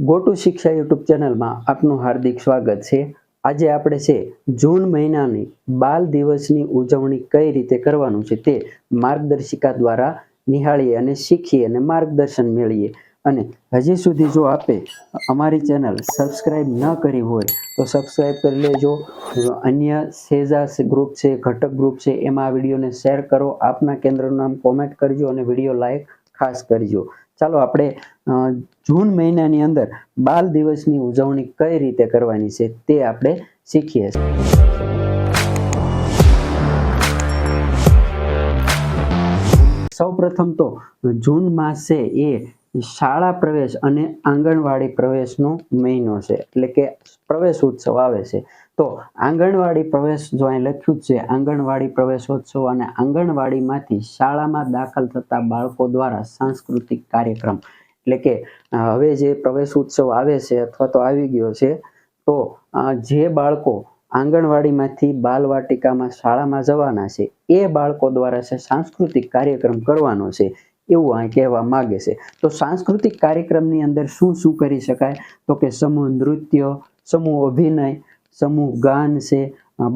Go to શિક્ષા YouTube ચેનલમાં આપનું હાર્દિક સ્વાગત છે. આજે આપણે છે, જૂન મહિનાની બાલ દિવસની ઉજવણી કઈ રીતે કરવાનું છે તે માર્ગદર્શિકા દ્વારા નિહાળીએ અને શીખીએ અને માર્ગદર્શન મેળવીએ. અને હજી સુધી જો આપે અમારી ચેનલ સબસ્ક્રાઈબ ન કરી હોય, તો સબસ્ક્રાઈબ કરી લેજો. અન્ય સેજા ગ્રુપ છે, ઘટક ગ્રુપ છે, એમાં આ વિડીયોને શેર કરો. આપના કેન્દ્રનું નામ કોમેન્ટ કરજો અને વીડિયો લાઈક ખાસ કરજો. ચાલો આપણે જૂન મહિનાની અંદર બાલ દિવસની ઉજવણી કઈ રીતે કરવાની છે તે આપણે શીખીએ સૌ પ્રથમ તો જૂન માસ એ શાળા પ્રવેશ અને આંગણવાડી પ્રવેશનો મહિનો છે, એટલે કે પ્રવેશ ઉત્સવ આવે છે. તો આંગણવાડી પ્રવેશ જો અહીં લખ્યું છે, આંગણવાડી પ્રવેશોત્સવ અને આંગણવાડીમાંથી શાળામાં દાખલ થતા બાળકો દ્વારા સાંસ્કૃતિક કાર્યક્રમ. એટલે કે હવે જે પ્રવેશ ઉત્સવ આવે છે અથવા તો આવી ગયો છે, તો જે બાળકો આંગણવાડીમાંથી બાલવાટિકામાં શાળામાં જવાના છે, એ બાળકો દ્વારા છે સાંસ્કૃતિક કાર્યક્રમ કરવાનો છે, એવું અહીં કહેવા માગે છે. તો સાંસ્કૃતિક કાર્યક્રમની અંદર શું શું કરી શકાય? તો કે સમૂહ નૃત્ય, સમૂહ અભિનય સમૂહ ગાન છે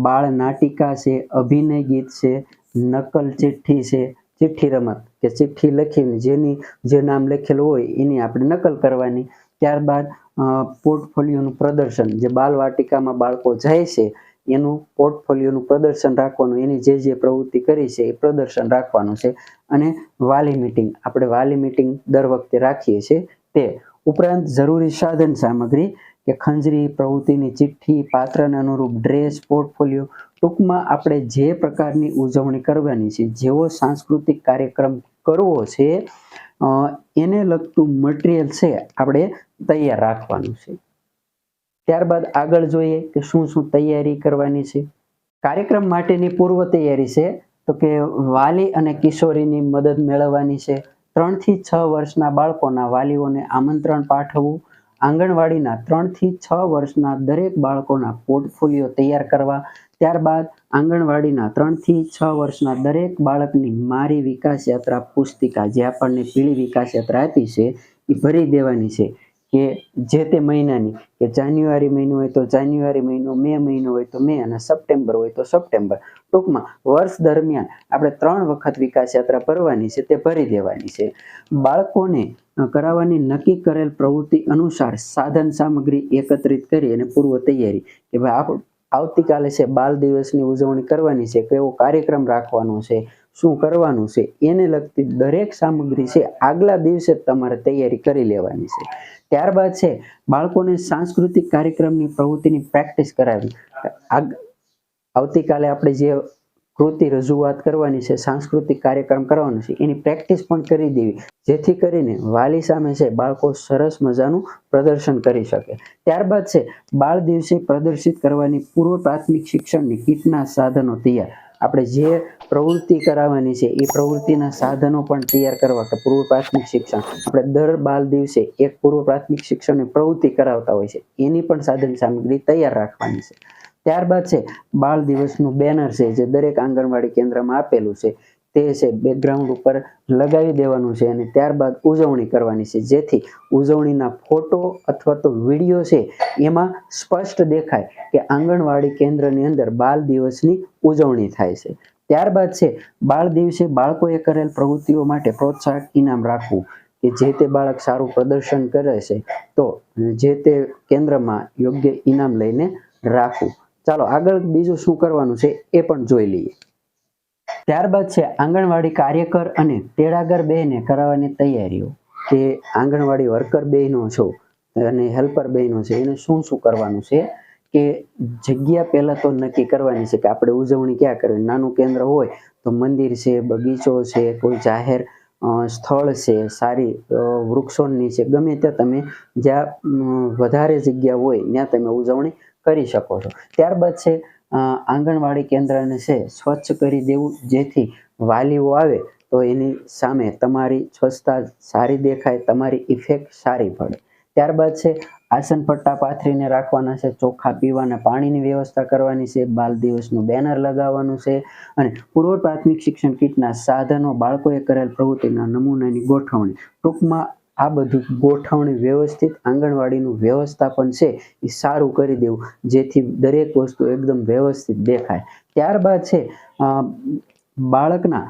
બાળ નાટિકા છે, અભિનય ગીત છે, નકલ ચિઠ્ઠી છે, ચિઠ્ઠી રમત કે ચિઠ્ઠી લખીને જેની જે નામ લખેલું હોય એની આપણે નકલ કરવાની. ત્યારબાદ પોર્ટફોલિયોનું પ્રદર્શન. જે બાલવાટિકામાં બાળકો જાય છે, એનું પોર્ટફોલિયોનું પ્રદર્શન રાખવાનું, એની જે જે પ્રવૃત્તિ કરી છે એ પ્રદર્શન રાખવાનું છે. અને વાલી મિટિંગ. આપણે વાલી મિટિંગ દર વખતે રાખીએ છીએ તે. ઉપરાંત જરૂરી સાધન સામગ્રી કે ખંજરી, પ્રવૃત્તિની ચિઠ્ઠી, પાત્રને અનુરૂપ ડ્રેસ, પોર્ટફોલિયો ટૂંકમાં આપણે જે પ્રકારની ઉજવણી કરવાની છે, જેવો સાંસ્કૃતિક કાર્યક્રમ કરવો છે એને લગતું મટીરિયલ છે આપણે તૈયાર રાખવાનું છે. ત્યારબાદ આગળ જોઈએ કે શું શું તૈયારી કરવાની છે. કાર્યક્રમ માટેની પૂર્વ તૈયારી છે, તો કે વાલી અને કિશોરીની મદદ મેળવવાની છે. ત્રણથી છ વર્ષના બાળકોના વાલીઓને આમંત્રણ પાઠવવું આંગણવાડીના ત્રણથી છ વર્ષના દરેક બાળકોના પોર્ટફોલિયો તૈયાર કરવા, ત્યારબાદ આંગણવાડીના ત્રણથી છ વર્ષના દરેક બાળકની મારી વિકાસ યાત્રા પુસ્તિકા જે આપણને પીળી વિકાસ યાત્રા આપી છે, એ ભરી દેવાની છે કે જે તે મહિનાની, કે જાન્યુઆરી મહિનો હોય તો જાન્યુઆરી મહિનો, મે મહિનો હોય તો મે અને સપ્ટેમ્બર હોય તો સપ્ટેમ્બર. ટૂંકમાં વર્ષ દરમિયાન આપણે ત્રણ વખત વિકાસ યાત્રા ભરવાની છે, તે ભરી દેવાની છે. બાળકોને કરાવવાની નક્કી કરેલ પ્રવૃત્તિ અનુસાર સાધન સામગ્રી એકત્રિત કરી અને પૂર્વ તૈયારી કે ભાઈ આપ, આવતીકાલે છે, બાલ દિવસની ઉજવણી કરવાની છે, કેવો કાર્યક્રમ રાખવાનો છે, શું કરવાનું છે, એને લગતી દરેક સામગ્રી છે, આગલા દિવસે તમારે તૈયારી કરી લેવાની છે. ત્યારબાદ છે, બાળકોને સાંસ્કૃતિક કાર્યક્રમની પ્રવૃત્તિની પ્રેક્ટિસ કરાવી. આવતીકાલે આપણે જે કૃતિ રજૂઆત કરવાની છે, સાંસ્કૃતિક કાર્યક્રમ કરવાનો છે, એની પ્રેક્ટિસ પણ કરી દેવી, જેથી કરીને વાલી સામે છે બાળકો સરસ મજાનું પ્રદર્શન કરી શકે. ત્યારબાદ છે, બાળ દિવસે પ્રદર્શિત કરવાની પૂર્વ પ્રાથમિક શિક્ષણની કીટના સાધનો તૈયાર. આપણે જે પ્રવૃત્તિ કરાવવાની છે, એ પ્રવૃત્તિના સાધનો પણ તૈયાર કરવા કે પૂર્વ પ્રાથમિક શિક્ષણ. આપણે દર બાલ દિવસે એક પૂર્વ પ્રાથમિક શિક્ષણની પ્રવૃત્તિ કરાવતા હોય છે, એની પણ સાધન સામગ્રી તૈયાર રાખવાની છે. ત્યારબાદ છે, બાળ દિવસનું બેનર છે, જે દરેક આંગણવાડી કેન્દ્રમાં આપેલું છે, તે છે બેકગ્રાઉન્ડ ઉપર લગાવી દેવાનું છે અને ત્યારબાદ ઉજવણી કરવાની છે. જેથી ઉજવણીના ફોટો અથવા તો વીડિયો છે, એમાં સ્પષ્ટ દેખાય કે આંગણવાડી કેન્દ્રની અંદર બાળ દિવસની ઉજવણી થાય છે. ત્યારબાદ છે, બાળ દિવસે બાળકોએ કરેલ પ્રવૃત્તિઓ માટે પ્રોત્સાહક ઇનામ રાખવું કે જે તે બાળક સારું પ્રદર્શન કરે છે, તો જે તે કેન્દ્રમાં યોગ્ય ઇનામ લઈને રાખવું. ચાલો, આગળ બીજું શું કરવાનું છે એ પણ જોઈ લઈએ. ત્યારબાદ છે આંગણવાડી કાર્યકર અને તેડાગર બેને કરાવવાની તૈયારીઓ. કે આંગણવાડી વર્કર બહેનો છો અને હેલ્પર બહેનો છે, એને શું શું કરવાનું છે? કે જગ્યા પહેલાં તો નક્કી કરવાની છે કે આપણે ઉજવણી ક્યાં કરવી? નાનું કેન્દ્ર હોય તો મંદિર છે, બગીચો છે, કોઈ જાહેર સ્થળ છે, સારી વૃક્ષોની છે, ગમે ત્યાં તમે જ્યાં વધારે જગ્યા હોય, ત્યાં તમે ઉજવણી કરી શકો છો. ત્યારબાદ છે આંગણવાડી કેન્દ્રને છે, સ્વચ્છ કરી દેવું. જેથી વાલીઓ આવે તો એની સામે તમારી સ્વચ્છતા સારી દેખાય, તમારી ઇફેક્ટ સારી પડે. ત્યારબાદ છે, આસન પટ્ટા પાથરીને રાખવાના છે, ચોખ્ખા પીવાના પાણીની વ્યવસ્થા કરવાની છે, બાલ દિવસનું બેનર લગાવવાનું છે અને પૂર્વ પ્રાથમિક શિક્ષણ કીટના સાધનો બાળકોએ કરેલ પ્રવૃત્તિના નમૂનાની ગોઠવણી. ટૂંકમાં આ બધું ગોઠવણી વ્યવસ્થિત, આંગણવાડીનું વ્યવસ્થાપન છે, એ સારું કરી દેવું, જેથી દરેક વસ્તુ એકદમ વ્યવસ્થિત દેખાય. ત્યારબાદ છે બાળકના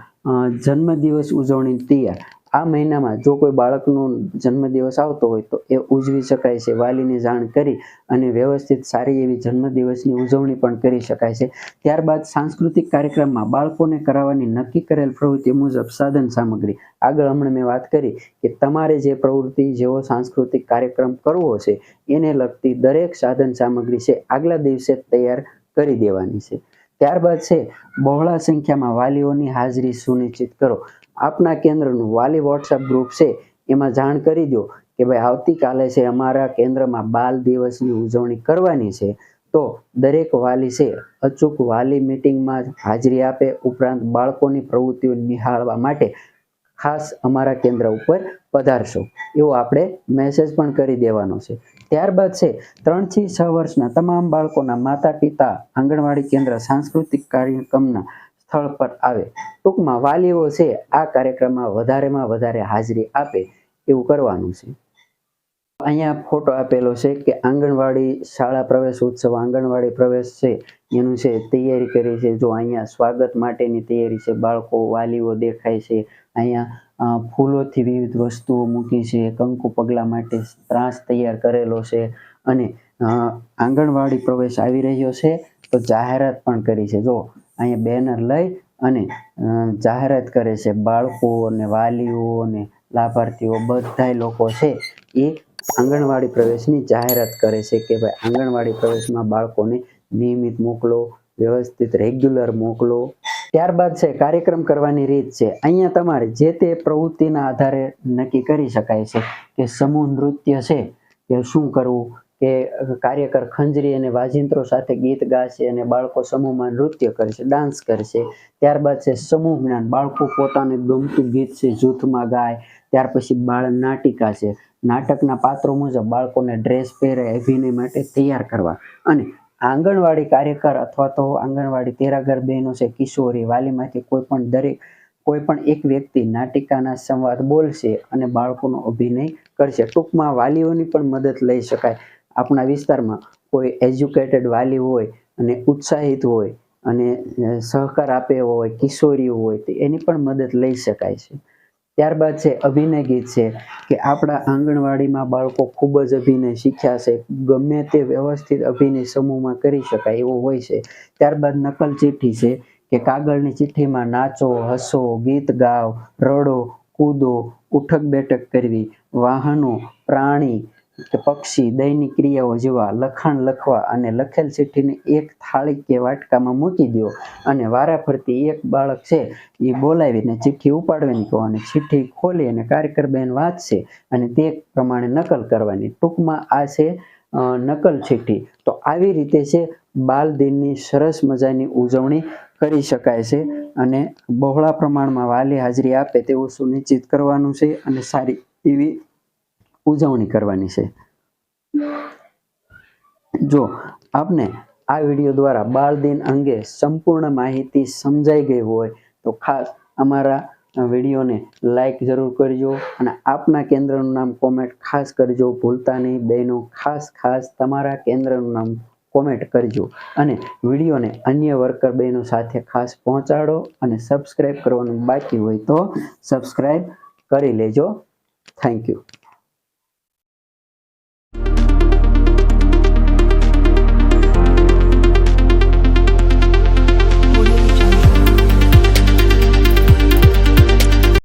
જન્મદિવસ ઉજવણી તૈયાર. આ મહિનામાં જો કોઈ બાળકનો જન્મદિવસ આવતો હોય તો એ ઉજવી શકાય છે, વાલીને જાણ કરી અને વ્યવસ્થિત સારી એવી જન્મદિવસની ઉજવણી પણ કરી શકાય છે. ત્યારબાદ સાંસ્કૃતિક કાર્યક્રમમાં બાળકોને કરાવવાની નક્કી કરેલ પ્રવૃત્તિ મુજબ સાધન સામગ્રી. આગળ હમણાં મેં વાત કરી કે તમારે જે પ્રવૃત્તિ, જેવો સાંસ્કૃતિક કાર્યક્રમ કરવો છે, એને લગતી દરેક સાધન સામગ્રી છે, આગલા દિવસે તૈયાર કરી દેવાની છે. ત્યારબાદ છે, બહોળા સંખ્યામાં વાલીઓની હાજરી સુનિશ્ચિત કરો. આપના કેન્દ્રનું વાલી વોટ્સઅપ ગ્રુપ છે, એમાં જાણ કરી દો કે ભાઈ આવતીકાલે છે અમારા કેન્દ્રમાં બાલ દિવસની ઉજવણી કરવાની છે. તો દરેક વાલી છે, અચૂક વાલી મિટિંગમાં હાજરી આપે, ઉપરાંત બાળકોની પ્રવૃત્તિઓ નિહાળવા માટે ખાસ અમારા કેન્દ્ર ઉપર પધારશો. એવો આપણે મેસેજ પણ કરી દેવાનો છે. ત્યારબાદ છે, ત્રણથી છ વર્ષના તમામ બાળકોના માતા પિતા આંગણવાડી કેન્દ્ર સાંસ્કૃતિક કાર્યક્રમના સ્થળ પર આવે. ટૂંકમાં વાલીઓ છે, આ કાર્યક્રમમાં વધારેમાં વધારે હાજરી આપે એવું કરવાનું છે. અહીંયા ફોટો આપેલો છે કે આંગણવાડી શાળા પ્રવેશ ઉત્સવ, આંગણવાડી પ્રવેશ છે, એનું છે તૈયારી કરી છે. જો અહીંયા સ્વાગત માટેની તૈયારી છે, બાળકો, વાલીઓ દેખાય છે. અહીંયા ફૂલોથી વિવિધ વસ્તુઓ મૂકી છે, કંકુ પગલા માટે ત્રાસ તૈયાર કરેલો છે અને આંગણવાડી પ્રવેશ આવી રહ્યો છે, તો જાહેરાત પણ કરી છે. જો અહીંયા બેનર લઈ અને જાહેરાત કરે છે. બાળકો અને વાલીઓ અને લાભાર્થીઓ બધાય લોકો છે એ આંગણવાડી પ્રવેશની જાહેરાત કરે છે કે ભાઈ આંગણવાડી પ્રવેશમાં બાળકોને નિયમિત મોકલો, વ્યવસ્થિત રેગ્યુલર મોકલો. ત્યારબાદ છે, કાર્યક્રમ કરવાની રીત છે. અહીંયા તમારે જે તે પ્રવૃત્તિના આધારે નક્કી કરી શકાય છે કે સમૂહ નૃત્ય છે કે શું કરવું કે કાર્યકર ખંજરી અને વાજિંત્રો સાથે ગીત ગાશે અને બાળકો સમૂહમાં નૃત્ય કરશે, ડાન્સ કરશે. ત્યારબાદ છે સમૂહ જ્ઞાન બાળકો પોતાને ગમતું ગીત છે, જૂથમાં ગાય. ત્યાર પછી બાળ નાટિકા છે. નાટકના પાત્રો મુજબ બાળકોને ડ્રેસ પહેરે, અભિનય માટે તૈયાર કરવા. અને આંગણવાડી કાર્યકર અથવા તો આંગણવાડી તેરાગર બહેનો છે, કિશોરી, વાલીમાંથી કોઈ પણ દરેક, કોઈ પણ એક વ્યક્તિ નાટિકાના સંવાદ બોલશે અને બાળકોનો અભિનય કરશે. ટૂંકમાં વાલીઓની પણ મદદ લઈ શકાય. આપણા વિસ્તારમાં કોઈ એજ્યુકેટેડ વાલી હોય અને ઉત્સાહિત હોય અને સહકાર આપે હોય કિશોરીઓ હોય, તો એની પણ મદદ લઈ શકાય છે. ત્યારબાદ છે અભિનય ગીત છે કે આપણા આંગણવાડીમાં બાળકો ખૂબ જ અભિનય શીખ્યા છે. ગમે તે વ્યવસ્થિત અભિનય સમૂહમાં કરી શકાય એવો હોય છે. ત્યારબાદ નકલ ચિઠ્ઠી છે કે કાગળની ચિઠ્ઠીમાં નાચો, હસો, ગીત ગાઓ, રડો, કૂદો, ઉઠક બેઠક કરવી, વાહનો, પ્રાણી કે પક્ષી દૈનિક ક્રિયાઓ જેવા લખાણ લખવા અને લખેલ ચિઠ્ઠીને એક થાળી કે વાટકામાં મૂકી દો. અને વારાફરતી એક બાળક છે એ બોલાવીને ચિઠ્ઠી ઉપાડવાની કહો અને ચિઠ્ઠી ખોલી અને કાર્યકર બેન વાંચશે અને તે પ્રમાણે નકલ કરવાની. ટૂંકમાં આ છે નકલ ચિઠ્ઠી. તો આવી રીતે છે, બાલ દિનની સરસ મજાની ઉજવણી કરી શકાય છે અને બહોળા પ્રમાણમાં વાલી હાજરી આપે તેવું સુનિશ્ચિત કરવાનું છે અને સારી એવી ઉજવણી કરવાની છે. જો, આપને આ વીડિયો દ્વારા બાળ દિન અંગે સંપૂર્ણ માહિતી સમજાઈ ગઈ હોય, તો ખાસ અમારા વિડીયોને લાઈક જરૂર કરજો અને આપના કેન્દ્રનું નામ કોમેન્ટ ખાસ કરજો. ભૂલતા નહીં, બહેનો, ખાસ ખાસ તમારા કેન્દ્રનું નામ કોમેન્ટ કરજો. અને વિડીયોને અન્ય વર્કર બહેનો સાથે ખાસ પહોંચાડો અને સબસ્ક્રાઈબ કરવાનું બાકી હોય તો સબસ્ક્રાઈબ કરી લેજો. Thank you